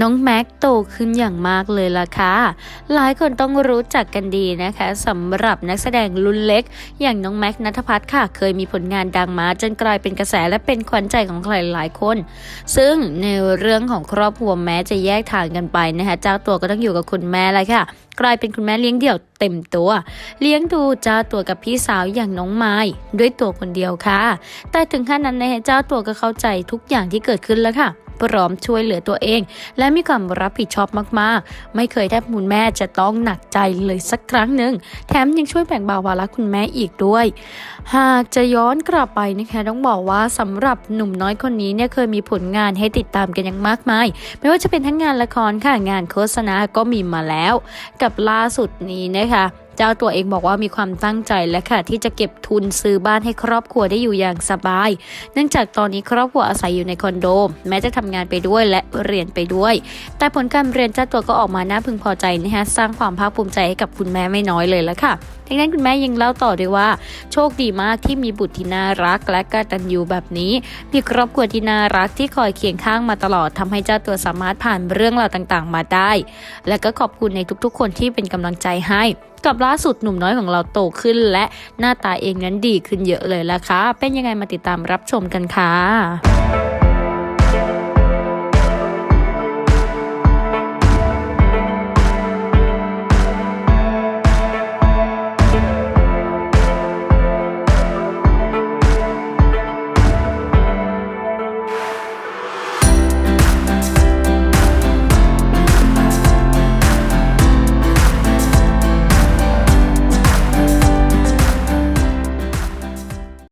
น้องแม็กโตขึ้นอย่างมากเลยล่ะค่ะ หลายคนต้องรู้จักกันดีนะคะสำหรับนักแสดงรุ่นเล็ก อย่างน้องแม็กนัทพัฒน์ค่ะ เคยมีผลงานดังมาจนกลายเป็นกระแสและเป็นขวัญใจของใครหลายคน ซึ่งในเรื่องของครอบครัวแม้จะแยกทางกันไปนะคะเจ้าตัวก็ต้องอยู่กับคุณแม่เลยค่ะ กลายเป็นคุณแม่เลี้ยงเดี่ยวเต็มตัว เลี้ยงดูเจ้าตัวกับพี่สาวอย่างน้องไม้ด้วยตัวคนเดียวค่ะ แต่ถึงขั้นนั้นนะเจ้าตัวก็เข้าใจทุกอย่างที่เกิดขึ้นแล้วค่ะ พร้อมช่วยเหลือตัวเอง และมีความรับผิดชอบมากๆ ไม่เคยแทบคุณแม่จะต้องหนักใจเลยสักครั้งหนึ่งแถมยังช่วยแบ่งเบาภาระคุณแม่อีกด้วย หากจะย้อนกลับไปนะคะต้องบอกว่าสำหรับหนุ่มน้อยคนนี้เนี่ยเคยมีผลงานให้ติดตามกันอย่างมากมาย ไม่ว่าจะเป็นทั้งงานละครค่ะงานโฆษณาก็มีมาแล้ว กับล่าสุดนี้นะคะ เจ้าตัวเองบอกว่ามีความตั้งใจและค่ะที่จะเก็บทุนซื้อบ้านให้ครอบครัวได้อยู่อย่างสบาย เนื่องจากตอนนี้ครอบครัวอาศัยอยู่ในคอนโด แม้จะทำงานไปด้วยและเรียนไปด้วย แต่ผลการเรียนเจ้าตัวก็ออกมาน่าพึงพอใจนะคะสร้างความภาคภูมิใจให้กับคุณแม่ไม่น้อยเลยละค่ะดังนั้นคุณแม่ยังเล่าต่อด้วยว่า โชคดีมากที่มีบุตรที่น่ารักและกตัญญูแบบนี้ มีครอบครัวที่น่ารักที่คอยเคียงข้างมาตลอดทำให้เจ้าตัวสามารถผ่านเรื่องราวต่างๆ มาได้ และก็ขอบคุณในทุกๆ คนที่เป็นกำลังใจให้ กับล่าสุดหนุ่มน้อยของเราโตขึ้น และหน้าตาเองนั้นดีขึ้นเยอะเลยละค่ะเป็นยังไงมาติดตามรับชมกันค่ะ